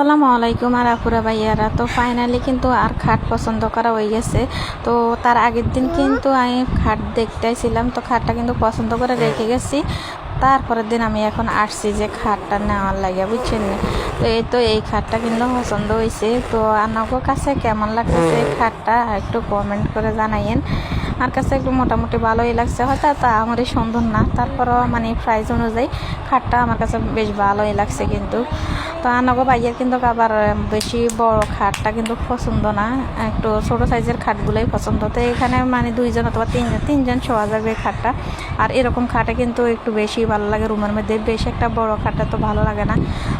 আসসালামু আলাইকুম আর আপুরা ভাইয়ারা। তো ফাইনালি কিন্তু আর খাট পছন্দ করা হয়ে গেছে। তো তার আগের দিন কিন্তু আমি খাট দেখতে ছিলাম তো খাটটা কিন্তু পছন্দ করে রেখে গেছি। তারপরের দিন আমি এখন আসছি যে খাটটা নেওয়ার লাগে, বুঝছেন? তো এই তো এই খাটটা কিন্তু পছন্দ হয়েছে। তো আপনার কাছে কেমন লাগতেছে এই খাটটা, একটু কমেন্ট করে জানাইয়েন। আমার কাছে একটু মোটামুটি ভালোই লাগছে। হয়তো তা আমারই সুন্দর না। তারপরও মানে প্রাইস অনুযায়ী খাটটা আমার কাছে বেশ ভালোই লাগছে কিন্তু। তো আনাগো ভাইয়ের কিন্তু আবার বেশি বড় খাটটা কিন্তু পছন্দ না। একটু ছোটো সাইজের খাটগুলোই পছন্দ। তো এখানে মানে দুইজন অথবা তিনজন তিনজন শোয়া যাবে খাটটা। আর এরকম খাটে কিন্তু একটু বেশি ভালো লাগে রুমের মধ্যে। বেশি একটা বড় খাটটা তো ভালো লাগে না।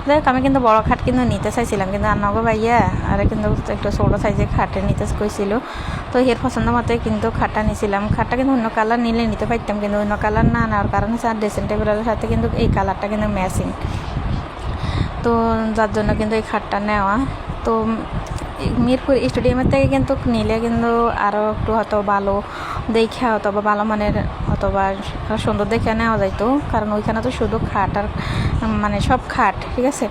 দেখ আমি কিন্তু বড় খাট কিন্তু নিতে চাইছিলাম। কিন্তু আনাগো ভাইয়া, আর কিন্তু একটু ছোটো সাইজের খাটে নিতে কইছিল। তো এর পছন্দ মতোই কিন্তু খাটটা নিয়েছিলাম খাটটা কিন্তু অন্য কালার নিলে নিতে পারতাম, কিন্তু অন্য কালার না নেওয়ার কারণ আর ড্রেসিং টেবিলের সাথে কিন্তু এই কালারটা কিন্তু ম্যাচিং তো যার জন্য কিন্তু এই খাটটা নেওয়া। তো মিরপুর স্টেডিয়ামের থেকে কিন্তু নিলে কিন্তু আরও একটু হয়তো ভালো দেখে অথবা ভালো মানের অথবা সুন্দর দেখে নেওয়া যাইতো। কারণ ওইখানে তো শুধু খাট আর মানে সব খাট, ঠিক আছে?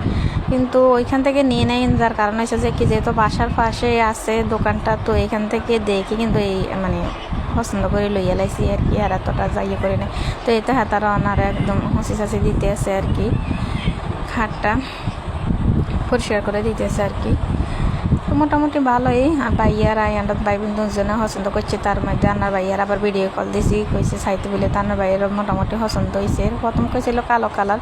কিন্তু ওইখান থেকে নিয়ে নেয় যার কারণ হচ্ছে যে কি যেহেতু বাসার পাশে আছে দোকানটা, তো এখান থেকে দেখে কিন্তু এই মানে পছন্দ করে লইয়া লাইছি আর কি, আর এতটা যাইয়ে করে নেয়। তো এতে হাতারা ওনারা একদম হাসি চাচি দিতে আছে আর কি। খাটটা পরিষ্কার করে দিতেছে আর কি। তো মোটামুটি ভালোই। আর ভাইয়ার আয়ান্ডার ভাই দুজনে পছন্দ করছে, তার মধ্যে আনার ভাইয়ার আবার ভিডিও কল দিছি, কইছে সাইতে বলে তার ভাইয়ের মোটামুটি পছন্দ হয়েছে প্রথম কইছিল কালো কালার